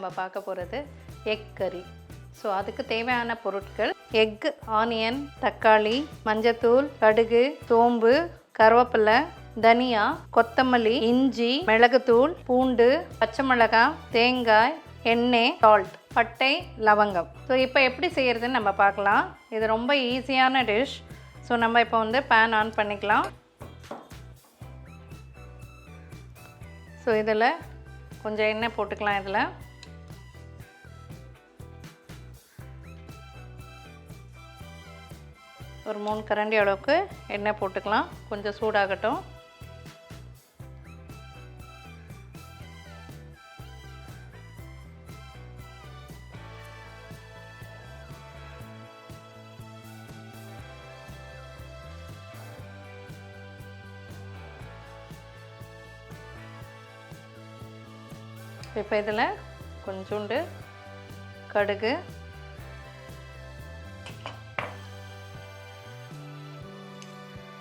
நம்ம பார்க்க போகிறது எக் கறி. ஸோ அதுக்கு தேவையான பொருட்கள் எக் ஆனியன் தக்காளி மஞ்சத்தூள் கடுகு சோம்பு கருவேப்பிலை தனியா கொத்தமல்லி இஞ்சி மிளகுத்தூள் பூண்டு பச்சை மிளகாய் தேங்காய் எண்ணெய் சால்ட் பட்டை லவங்கம். ஸோ இப்போ எப்படி செய்கிறதுன்னு நம்ம பார்க்கலாம். இது ரொம்ப ஈஸியான டிஷ் ஸோ நம்ம இப்போ வந்து பேன் ஆன் பண்ணிக்கலாம். ஸோ இதில் கொஞ்சம் எண்ணெய் போட்டுக்கலாம் இதில். ஒரு மூணு கரண்டி அளவுக்கு எண்ணெய் போட்டுக்கலாம். கொஞ்சம் சூடாகட்டும். இப்போ இதில் கொஞ்சோண்டு கடுகு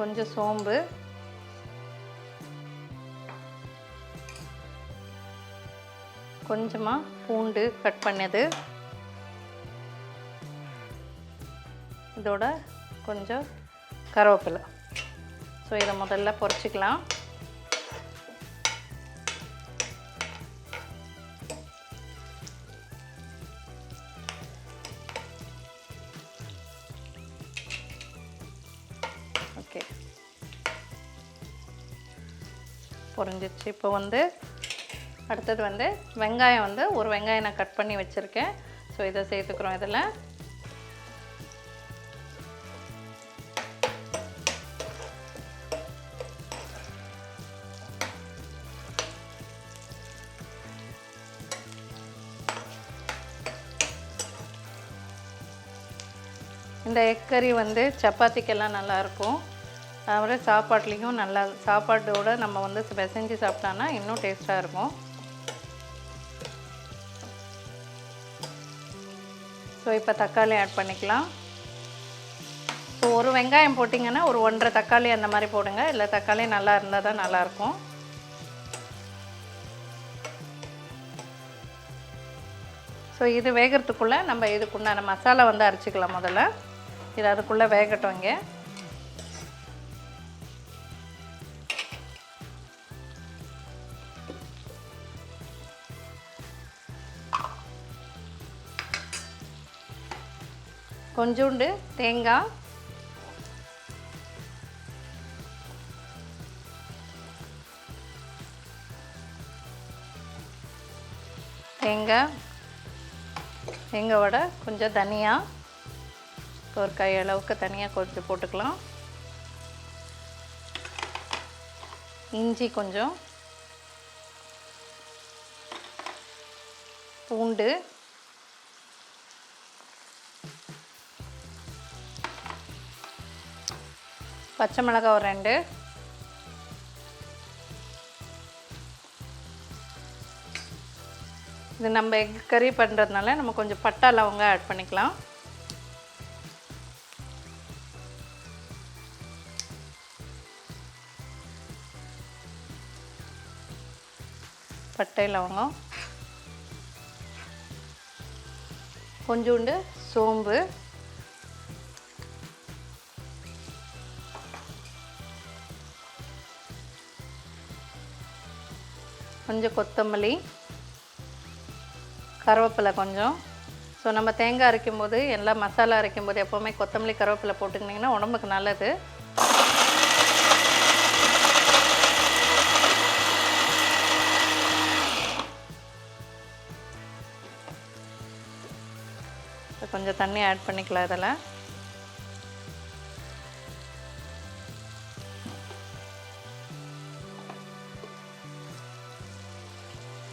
கொஞ்சம் சோம்பு. கொஞ்சமாக பூண்டு கட் பண்ணது. இதோட கொஞ்சம் கருவேப்பிலை. ஸோ இதை முதல்ல பொரிச்சிக்கலாம். பொரிஞ்சிச்சு. இப்போ வந்து அடுத்தது வந்து வெங்காயம் வந்து ஒரு வெங்காயம் நான் கட் பண்ணி வச்சுருக்கேன். ஸோ இதை சேர்த்துக்கிறோம் இதில். இந்த எக்கறி வந்து சப்பாத்திக்கெல்லாம் நல்லாயிருக்கும் அப்புறம் சாப்பாட்லேயும் நல்லா சாப்பாட்டோட நம்ம வந்து பிசைஞ்சு சாப்பிட்டோன்னா இன்னும் டேஸ்ட்டாக இருக்கும். ஸோ இப்போ தக்காளி ஆட் பண்ணிக்கலாம். ஸோ ஒரு வெங்காயம் போட்டிங்கன்னா ஒரு ஒன்றரை தக்காளி அந்த மாதிரி போடுங்க. இல்லை தக்காளி நல்லா இருந்தால் தான் நல்லாயிருக்கும். ஸோ இது வேகிறதுக்குள்ளே நம்ம இதுக்குண்டான மசாலா வந்து அரைச்சிக்கலாம் முதல்ல. இது அதுக்குள்ளே வேகட்டும் இங்கே. கொஞ்சோண்டு தேங்காய் தேங்காய் தேங்காவோட கொஞ்சம் தனியாக ஒரு கை அளவுக்கு தனியாக கொஞ்சம் போட்டுக்கலாம். இஞ்சி கொஞ்சம். பூண்டு. பச்சை மிளகாய் ஒரு ரெண்டு. இது நம்ம எக் கறி பண்ணுறதுனால நம்ம கொஞ்சம் பட்டை லவங்க ஆட் பண்ணிக்கலாம். பட்டை லவங்கம். கொஞ்சோண்டு சோம்பு. கொஞ்சம் கொத்தமல்லி கருவேப்பிலை கொஞ்சம். ஸோ நம்ம தேங்காய் அரைக்கும் போது எல்லாம் மசாலா அரைக்கும் போது எப்போவுமே கொத்தமல்லி கருவேப்பிலை போட்டுக்கிட்டிங்கன்னா உடம்புக்கு நல்லது. கொஞ்சம் தண்ணி ஆட் பண்ணிக்கலாம் இதில்.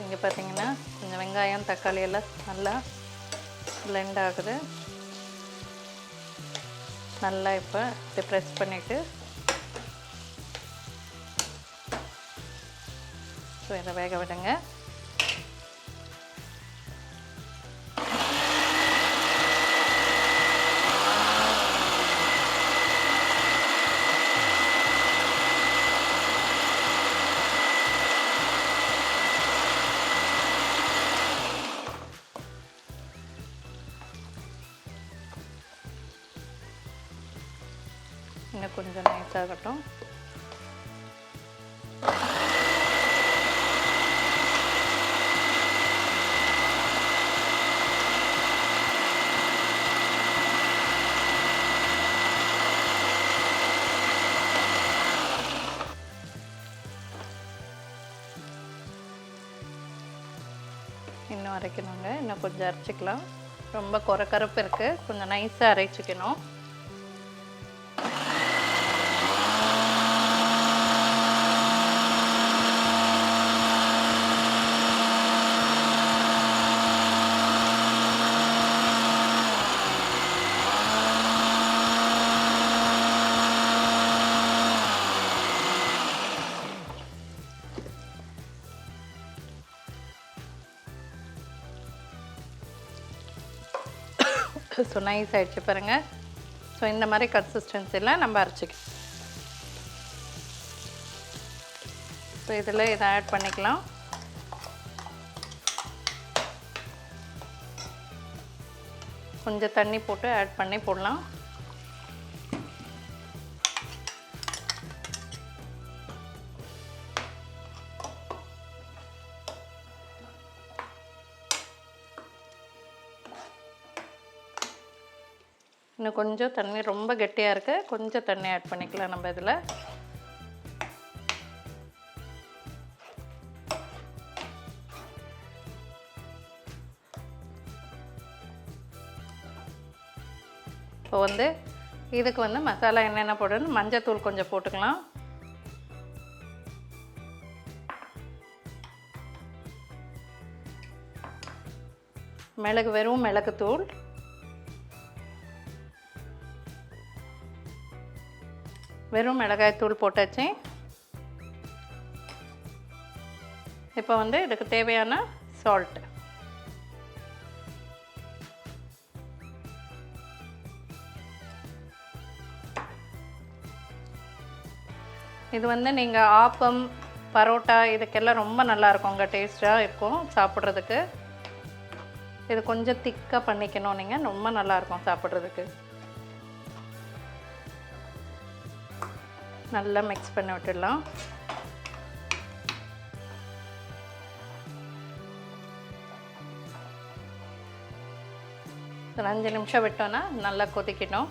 இங்கே பார்த்தீங்கன்னா கொஞ்சம் வெங்காயம் தக்காளி எல்லாம் நல்லா blend ஆகுது. நல்லா இப்போ இதை ப்ரெஸ் பண்ணிவிட்டு ஸோ இதை வேக விடுங்க. இன்னும் கொஞ்சம் ஆகட்டும் இன்னும் அரைக்கணுங்க. இன்னும் கொஞ்சம் அரைச்சிக்கலாம். ரொம்ப குறை கருப்பு இருக்குது கொஞ்சம் நைஸாக அரைச்சிக்கணும். ஸோ நைஸ் ஆகிடுச்சு பாருங்க. ஸோ இந்த மாதிரி கன்சிஸ்டன்சியில் நம்ம அரைச்சிக்கலாம். ஸோ இதில் இதை ஆட் பண்ணிக்கலாம். கொஞ்சம் தண்ணி போட்டு ஆட் பண்ணி போடலாம். இன்னும் கொஞ்சம் தண்ணி ரொம்ப கெட்டியாக இருக்கு. கொஞ்சம் தண்ணி ஆட் பண்ணிக்கலாம் நம்ம இதில். இப்போ வந்து இதுக்கு வந்து மசாலா என்னென்ன போடணும்? மஞ்சத்தூள் கொஞ்சம் போட்டுக்கலாம். மிளகு வெறும் மிளகுத்தூள். வெறும் மிளகாய் தூள் போட்டாச்சு. இப்போ வந்து இதுக்கு தேவையான சால்ட் இது வந்து நீங்கள் ஆப்பம் பரோட்டா இதுக்கெல்லாம் ரொம்ப நல்லாயிருக்கும் உங்கள் டேஸ்ட்டாக இருக்கும் சாப்பிட்றதுக்கு. இது கொஞ்சம் திக்காக பண்ணிக்கணும் நீங்கள் ரொம்ப நல்லாயிருக்கும் சாப்பிட்றதுக்கு. நல்லா மிக்ஸ் பண்ணி விட்டுடலாம். ஒரு அஞ்சு நிமிஷம் விட்டோன்னா நல்லா கொதிக்கணும்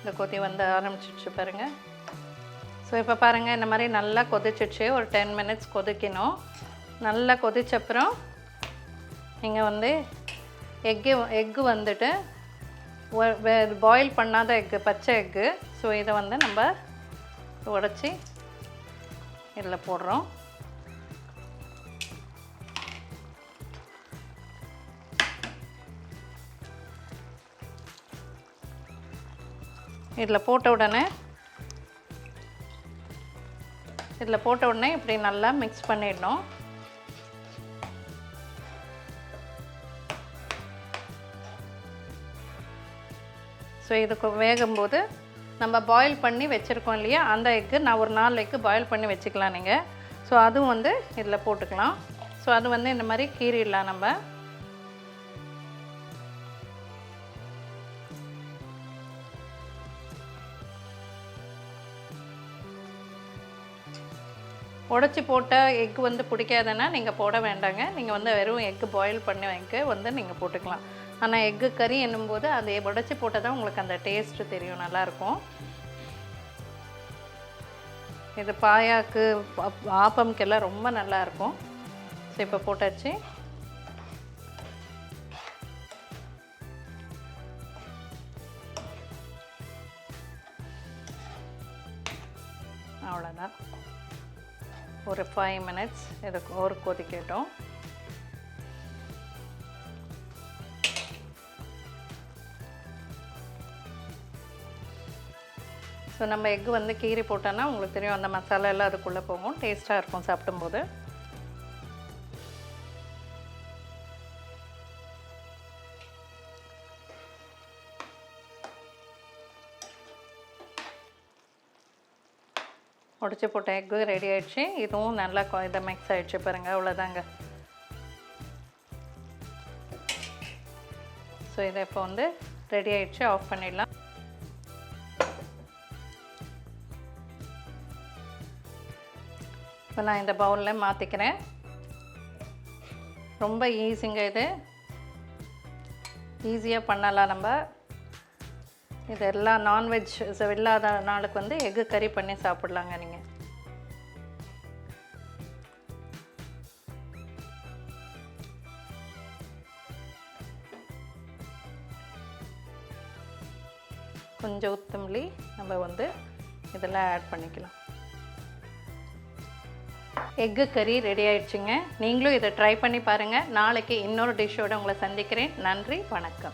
இந்த கொதி வந்து ஆரம்பிச்சிடுச்சு பாருங்கள் ஸோ இப்போ பாருங்கள் இந்த மாதிரி நல்லா கொதிச்சிடுச்சு. ஒரு டென் மினிட்ஸ் கொதிக்கணும். நல்லா கொதிச்சப்புறம் நீங்கள் வந்து எக்கு எக்கு வந்துட்டு பாயில் பண்ணாத எக்கு பச்சை எக்கு ஸோ இதை வந்து நம்ம உடச்சி இதில் போடுறோம். இதில் போட்ட உடனே இதில் போட்ட உடனே இப்படி நல்லா மிக்ஸ் பண்ணிடணும். ஸோ இதுக்கு வேகும்போது நம்ம பாயில் பண்ணி வச்சுருக்கோம் இல்லையா? அந்த எக்கு நான் ஒரு நாலு எக்கு பாயில் பண்ணி வச்சுக்கலாம் நீங்கள் ஸோ அதுவும் வந்து இதில் போட்டுக்கலாம். ஸோ அது வந்து இந்த மாதிரி கீறிடலாம் நம்ம. உடச்சி போட்ட எக் வந்து பிடிக்காதுன்னா நீங்கள் போட வேண்டாங்க. நீங்கள் வந்து வெறும் எக்கு பாயில் பண்ணி எக்கு வந்து நீங்கள் போட்டுக்கலாம். ஆனால் எக்கு கறி என்னும்போது அதை உடச்சி போட்டால் தான் உங்களுக்கு அந்த டேஸ்ட்டு தெரியும் நல்லாயிருக்கும். இது பாயாக்கு ஆப்- ஆப்பம்க்கெல்லாம் ரொம்ப நல்லாயிருக்கும். ஸோ இப்போ போட்டாச்சு. அவ்வளோதான் ஒரு ஃபைவ் மினிட்ஸ் இதுக்கு ஒரு கொதிக்கட்டும் ஸோ நம்ம எக் வந்து கீறி போட்டோன்னா உங்களுக்கு தெரியும் அந்த மசாலா எல்லாம் அதுக்குள்ளே போகும். டேஸ்ட்டாக இருக்கும் சாப்பிடும்போது. உடச்சி போட்ட எக்கு ரெடி ஆகிடுச்சு இதுவும் நல்லா கொ- இதை மிக்ஸ் ஆகிடுச்சு பாருங்க. அவ்வளோதாங்க ஸோ இதை இப்போ வந்து ரெடி ஆகிடுச்சு ஆஃப் பண்ணிடலாம். இப்போ நான் இந்த பவுலில் மாற்றிக்கிறேன் ரொம்ப ஈஸிங்க இது. ஈஸியாக பண்ணலாம் நம்ம. இது எல்லாம் நான்வெஜ் இல்லாத நாளுக்கு வந்து எக்கு கறி பண்ணி சாப்பிட்லாங்க நீங்கள் கொஞ்சம் உத்தமல்லி நம்ம வந்து இதெல்லாம் ஆட் பண்ணிக்கலாம். எக்கு கறி ரெடி ஆயிடுச்சுங்க. நீங்களும் இதை ட்ரை பண்ணி பாருங்கள் நாளைக்கு இன்னொரு டிஷ்ஷோடு உங்களை சந்திக்கிறேன். நன்றி வணக்கம்.